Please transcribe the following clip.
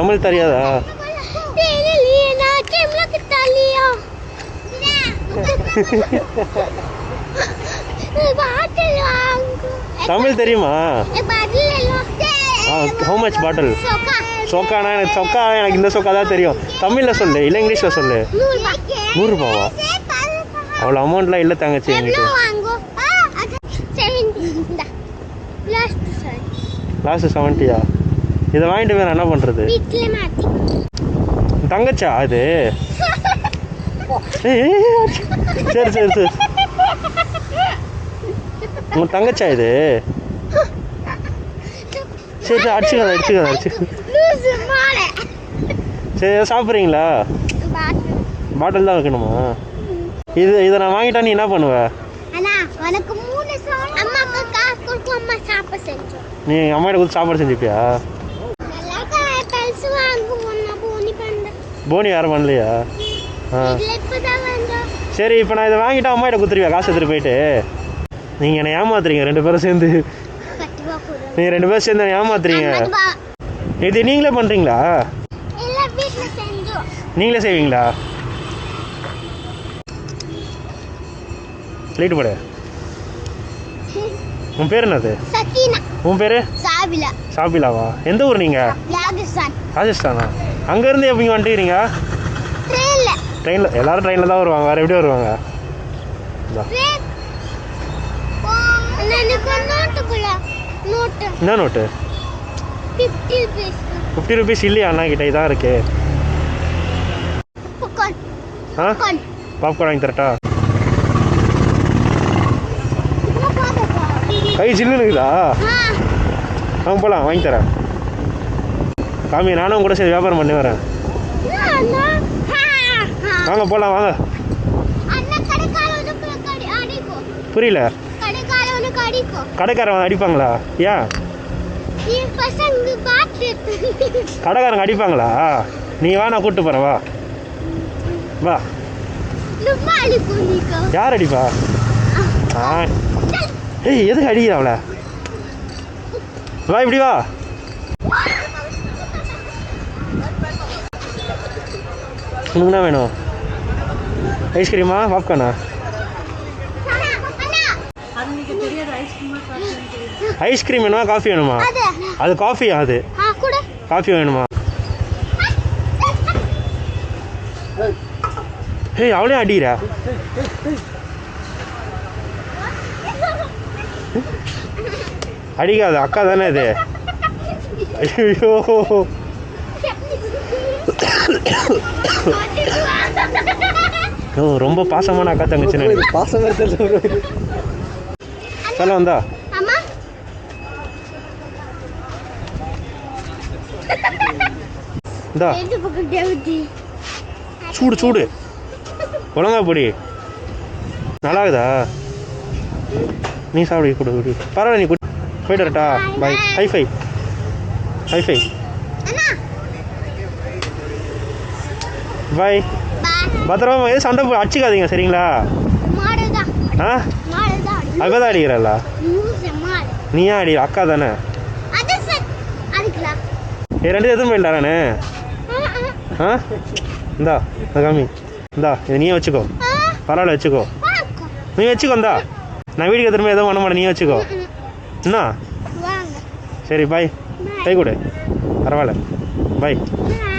தமிழ் தெரியாதா? தமிழ் தெரியுமா? How much bottle சொக்கானா? எனக்கு சொக்கா எனக்கு இந்த சொக்கா தான் தெரியும். தமிழில் சொல்லு இல்லை இங்கிலீஷில் சொல்லு. நூறுரூபாவா அவ்வளோ அமௌண்ட்லாம் இல்லை தங்கச்சி எங்கிட்ட லாஸ்ட்டு செவன்ட்டியா இதை வாங்கிட்டு வேறு என்ன பண்ணுறது தங்கச்சா அது? சரி சரி சரி. உங்கள் தங்கச்சா இது? சரி சரி அடிச்சுக்காத அடிச்சுக்காத அடிச்சு சரி சாப்பிட்றீங்களா? பாட்டில். தான் வைக்கணுமா? இது இதை நான் வாங்கிட்டா நீ என்ன பண்ணுவ? அம்மா நீ எங்கள் அம்மாட்ட கொடுத்து சாப்பாடு செஞ்சுப்பியா? போனி யாரும் பண்ணலையா? ஆ. சரி இப்போ நான் இதை வாங்கிட்டு அம்மாட்ட கொடுத்துருவியா? காசு எடுத்துகிட்டு போயிட்டு. நீங்கள் என்னை ஏமாத்துறீங்க ரெண்டு பேரும் சேர்ந்து. நீங்கள் ரெண்டு பேரும் சேர்ந்து ஏமாத்துறீங்க. இது நீங்களே பண்ணுறீங்களா நீங்களே செய்வீங்களா? லைட்டு போடு. உன் பேர் என்னது? உன் பேர்? சாபிலா. ஷாபிலாவா எந்த ஊர் நீங்கள் ராஜஸ்தான். ராஜஸ்தானா? அங்கேருந்து எப்போ இங்கே வந்துட்டுக்கிறீங்க ட்ரெயின்ல எல்லாரும் ட்ரெயினில் தான் வருவாங்க. வேறு எப்படி வருவாங்க? என்ன நோட்டு ஃபிஃப்டி ருபீஸ் இல்லையா அண்ணா கிட்ட? இதான் இருக்கு. ஆ? பாப்கார்ன் வாங்கி தரட்டா? கை சில்லுன்னு இருக்குதா? ஆ. வாங்க போகலாம் வாங்கி தரேன். காமி நானும் கூட சரி வியாபாரம் பண்ணி வரேன். வாங்க போகலாம் வாங்க. புரியல. கடைக்காரன் அடிப்பாங்களா? ஏன் கடைக்காரங்க அடிப்பாங்களா? நீ வா நான் கூப்பிட்டு போகிறேன் வா. வா. யார் அடிப்பா? ஆ. ஏய் எதுக்கு அடிக்கிற அவளை? வா இப்படி வா. உனக்கு என்ன வேணும் ஐஸ்கிரீமா பாப்கார்னா ஐஸ்கிரீம் வேணுமா காஃபி வேணுமா? அது. அது காஃபியா அது? ஆ கூட. காஃபி வேணுமா? ஏய் அவளே அடிக்கிறா. அடிக்காது அக்கா தானே இது. ஐயோ. ஓ ரொம்ப பாசமான அக்கா தங்கச்சி நினைக்கிறேன். பாசம் சொல்ல வந்தா அம்மா. இந்தா. சூடு சூடு. ஒழுங்கா பொடி. நல்லா இருக்குதா? நீ சாப்பிடு கொடு கொடு. பரவாயில்ல நீ கொடு. போயிட்டு வரட்டா. Bye high five high five அண்ணா. பாய் பத்திரமா எது சண்டை போ அடிச்சுக்காதீங்க சரிங்களா? ஆ? அக்கா தான் அடிக்கிறல்ல? நீ ஏன் அடி அக்கா தானே? ஏ ரெண்டு எதுவும் போயிடலாம் நானு? ஆ இந்தா காமி இந்தா இது நீயே வச்சுக்கோ. பரவாயில்ல வச்சுக்கோ. நீ வச்சுக்கோ இந்தா. நான் வீட்டுக்கு திரும்ப எதுவும் பண்ண மாட்டேன் நீ வச்சுக்கோ. என்ன சரி பாய் கை கொடு. பரவாயில்ல. பாய் பாய்